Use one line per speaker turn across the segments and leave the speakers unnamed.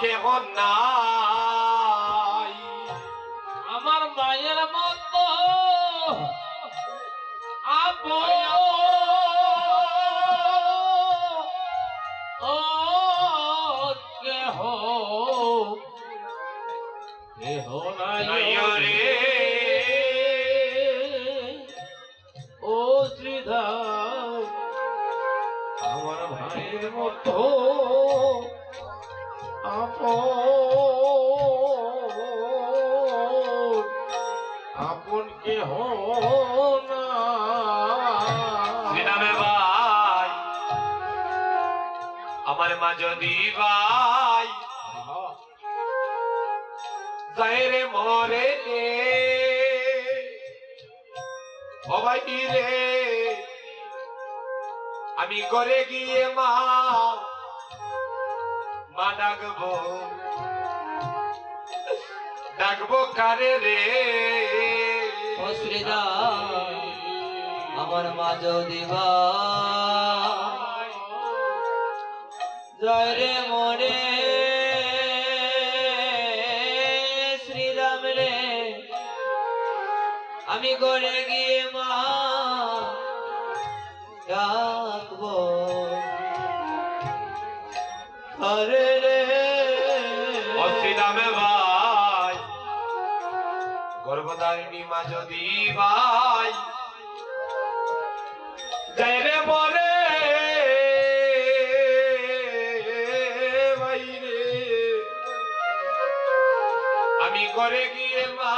কেহ নাই
আমার মায়ের মতো আপন ও কেহ কেহ নাই
রে।
ও শ্রীধাম আমার ভাইয়ের মতো
আমার মা যদি ভাই। রে মরে ও ভাই রে? আমি ঘরে গিয়ে মা মা ডাকবো। ডাকবো কারে রে?
আমার মা যদি জয় রে মরে শ্রীরাম রে, আমি গড়ে গিয়ে মা ডাকবো। হরে রে।
অশ্রীরামে ভাই, গর্ভধারিণী মা যদি ভাই যাই রে বলে করে গিয়ে মা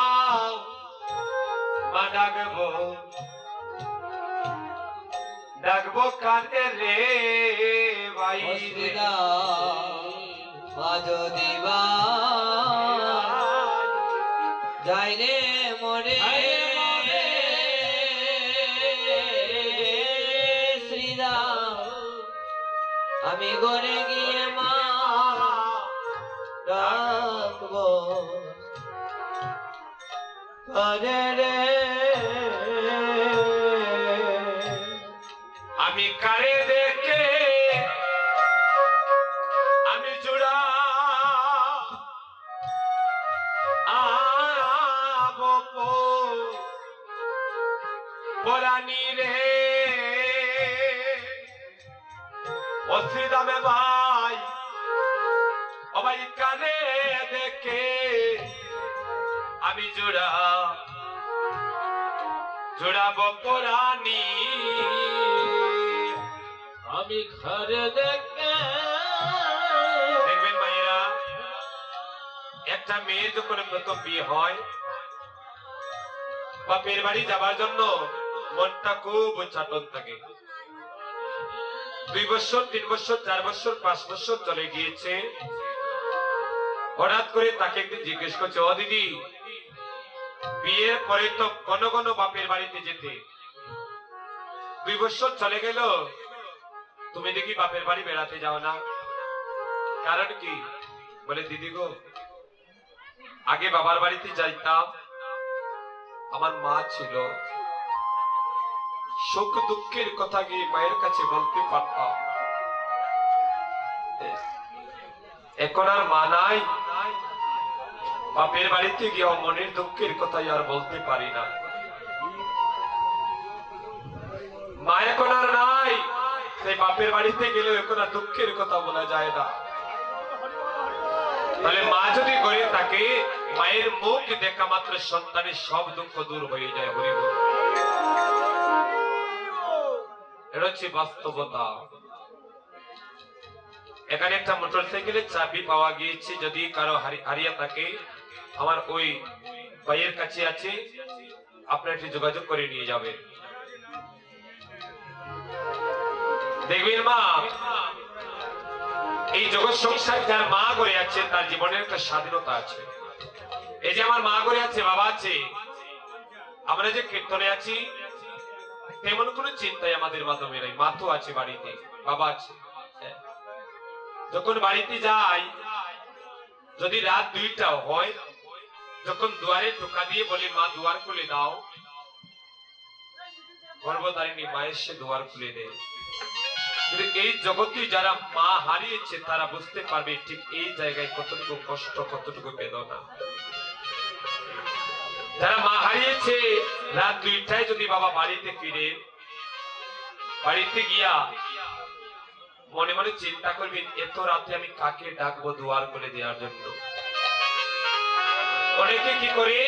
মা ডাকবো ডাকবো কানে রে ভাই
মা যদি যাই রে মরে আমি গড়ে গিয়ে হরে রে।
আমি কারে দেখে? আমি জুড়া। পরানি রে। অসিদামে ভাই, ও ভাই কানে দেখে। আমি জোড়া জোড়াবো পরানি
আমি ঘরে দেখে
দেখবেন মায়েরা, একটা মেয়ে যখন প্রথম বিয়ে হয়, বাপের বাড়ি যাবার জন্য মনটা খুব চাটন থাকে। দুই বছর, তিন বছর, চার বছর, পাঁচ বছর চলে গিয়েছে। হঠাৎ করে তাকে একদিন জিজ্ঞেস করছে, ও দিদি বিয়ের পরে তো ঘন ঘন বাপের বাড়িতে যেতে। দুই বছর চলে গেল, তুমি দেখি বাপের বাড়ি বেড়াতে যাও না। কারণ কি? বলে, দিদি গো, আগে বাবার বাড়িতে যাইতাম। আমার মা ছিল। সুখ দুঃখের কথা গিয়ে মায়ের কাছে বলতে পারতাম? এখন আর মা নাই। বাপের বাড়িতে গিয়ে মনের দুঃখের কথাই আর বলতে পারি না। মা এখন আর নাই তাই বাপের বাড়িতে গেলেও এখন আর দুঃখের কথা বলা যায় না। তাহলে মা যদি ঘরে থাকে, মায়ের মুখ দেখা মাত্র সন্তানের সব দুঃখ দূর হয়ে যায়, হরি এটা হচ্ছে বাস্তবতা। এখানে একটা মোটর সাইকেলের চাবি পাওয়া গিয়েছে, যদি কারও হারি- হারিয়ে থাকে আমার ওই ভাইয়ের কাছে আছে আপনার একটু যোগাযোগ করে নিয়ে যাবেন। দেখবেন মা, এই জগৎ সংসার যার মা করে আছে, তার জীবনের একটা স্বাধীনতা আছে। এই যে আমার মা করে আছে, বাবা আছে, আমরা যে কীর্তনে আছি, তেমন কোনো চিন্তাই আমাদের মাধ্যমে নাই। মা তো আছে বাড়িতে, বাবা আছে। হ্যাঁ। যখন বাড়িতে যাই যদি রাত দুইটা হয় যখন দুয়ারে টোকা দিয়ে বলি, মা, দুয়ার খুলে দাও। গর্ভধারিণী মায়ের সে দুয়ার খুলে দেয়। এই জগতে যারা মা হারিয়েছে, তারা বুঝতে পারবে ঠিক এই জায়গায় কতটুকু কষ্ট, কতটুকু বেদনা। যারা মা হারিয়েছে রাত দুইটায় যদি বাবা বাড়িতে ফিরে, বাড়িতে গিয়া মনে মনে চিন্তা করবেন, এত রাতে আমি কাকে ডাকবো দুয়ার করে দেওয়ার জন্য? অনেকে কি করে?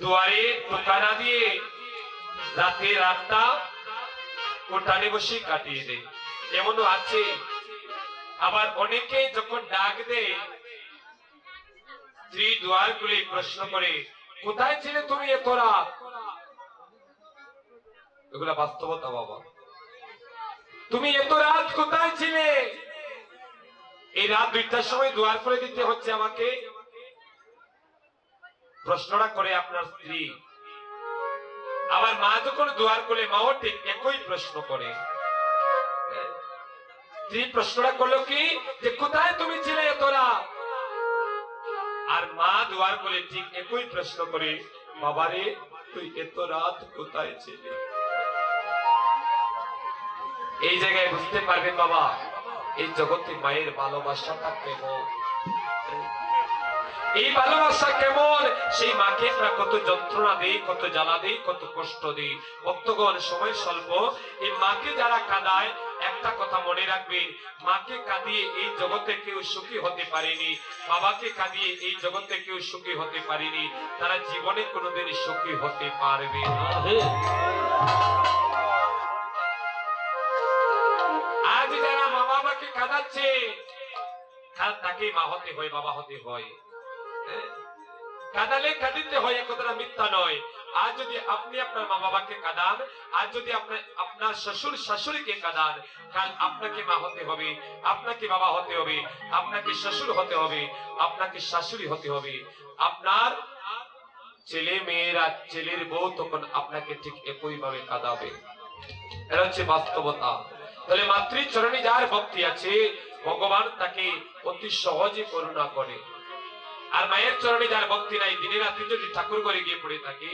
দুয়ারে টোকা না দিয়ে রাতে রাতটা উঠানে বসে কাটিয়ে দেয়। এমনও আছে। আবার অনেকে যখন ডাক দেয় প্রশ্ন করে, কোথায় ছিলে তুমি এত রাত? এগুলা বাস্তবতা, বাবা। তুমি এত রাত কোথায় ছিলে? এই রাত দুইটার সময় দুয়ার খুলে দিতে হচ্ছে আমাকে। প্রশ্নটা করে আপনার স্ত্রী। আবার মা যখন দুয়ার খুলে মাও ঠিক একই প্রশ্ন করে। স্ত্রী প্রশ্নটা করল কি, যে কোথায় তুমি ছিলে এত রাত? আর মা দুয়ার খুলে ঠিক একই প্রশ্ন করে, বাবারে, তুই এত রাত কোথায় ছিলে? এই জায়গায় বুঝতে পারবেন বাবা এই জগতে মায়ের ভালোবাসাটা কেমন? এই ভালোবাসা কেমন? সেই মাকে আমরা কত যন্ত্রণা দেই, কত জ্বালা দেই, কত কষ্ট দেই। ভক্তগণ, সময় স্বল্প। এই মাকে যারা কাঁদায়, একটা কথা মনে রাখবেন, মাকে কাঁদিয়ে এই জগতে কেউ সুখী হতে পারেনি। বাবাকে কাঁদিয়ে এই জগতে কেউ সুখী হতে পারেনি। তারা জীবনে কোনোদিন সুখী হতে পারবে না। কাল তাকেই মা হতে হয় বাবা হতে হয়? হ্যাঁ? কাঁদালে কাঁদিতে হয় কথাটা মিথ্যা নয়। আজ যদি আপনি আপনার মা বাবাকে কাঁদান আজ যদি আপনার আপনার শ্বশুর শাশুড়িকে কাঁদান, কাল আপনাকে মা হতে হবে, আপনাকে বাবা হতে হবে, আপনাকে শ্বশুর হতে হবে, আপনাকে শাশুড়ি হতে হবে। আপনার ছেলে মেয়েরা, ছেলের বউ তখন আপনাকে ঠিক একই ভাবে কাঁদাবে। এটা হচ্ছে বাস্তবতা। তাহলে মাতৃচরণে যার ভক্তি আছে ভগবান তাকে অতি সহজে করুণা করে। আর মায়ের চরণে যার ভক্তি নাই দিনে রাত্রি যদি ঠাকুর করে গিয়ে পড়ে থাকে,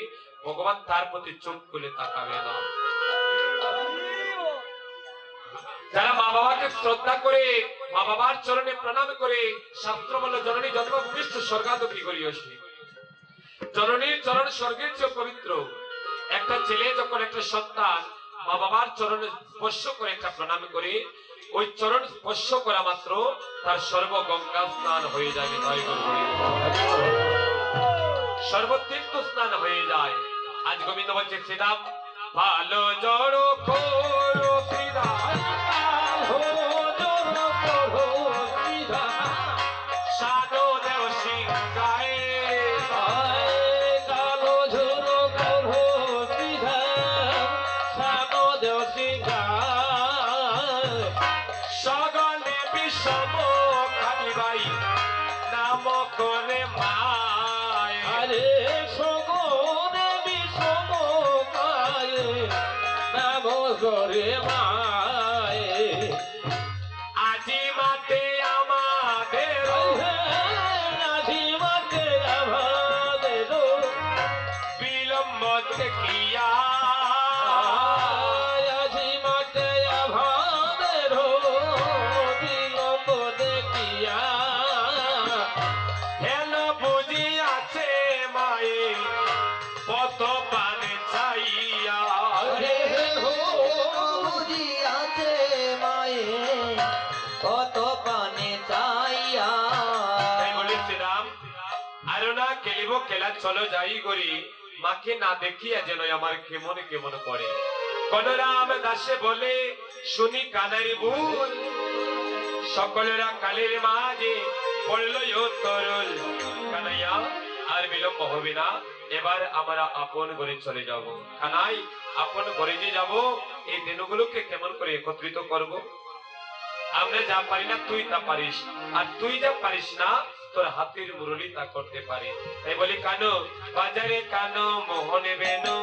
ভগবান তার প্রতি চোখ খুলে তাকাবে না। যারা মা বাবাকে শ্রদ্ধা করে, মা বাবার চরণে প্রণাম করে শাস্ত্র বলে জননী জন্ম ভূমিষ্ঠ স্বর্গাদপি করিয়সী জননীর চরণ স্বর্গের চেয়ে পবিত্র। একটা ছেলে যখন একটা সন্তান মা বাবার চরণে স্পর্শ করে একটা প্রণাম করে। ওই চরণ স্পর্শ করা মাত্র তার সর্ব গঙ্গা স্নান হয়ে যাবে সর্বতীর্থ স্নান হয়ে যায়। আজ গোবিন্দ বলছে, শ্রীরাম, ভালো জড়ো করো শ্রীরাম। খেলা চলো যাই করি মাকে না দেখিয়া যেন আমার কেমন কেমন করে। কনরাম দাসে বলে, শুনি কানার ভুল সকলেরা কালের মাঝে পড়ল তরল। কানাইয়া, আর বিলম্ব হবে না, এবার আমরা আপন ঘরে চলে যাব। কানাই, আপন ঘরে যে যাব, এই দিনগুলোকে কেমন করে একত্রিত করব? আমরা যা পারি না, তুই তা পারিস, আর তুই যা পারিস না তোর হাতির মুরলি তা করতে পারে। তাই বলি কানো বাজারে কানো মোহনে বেনো।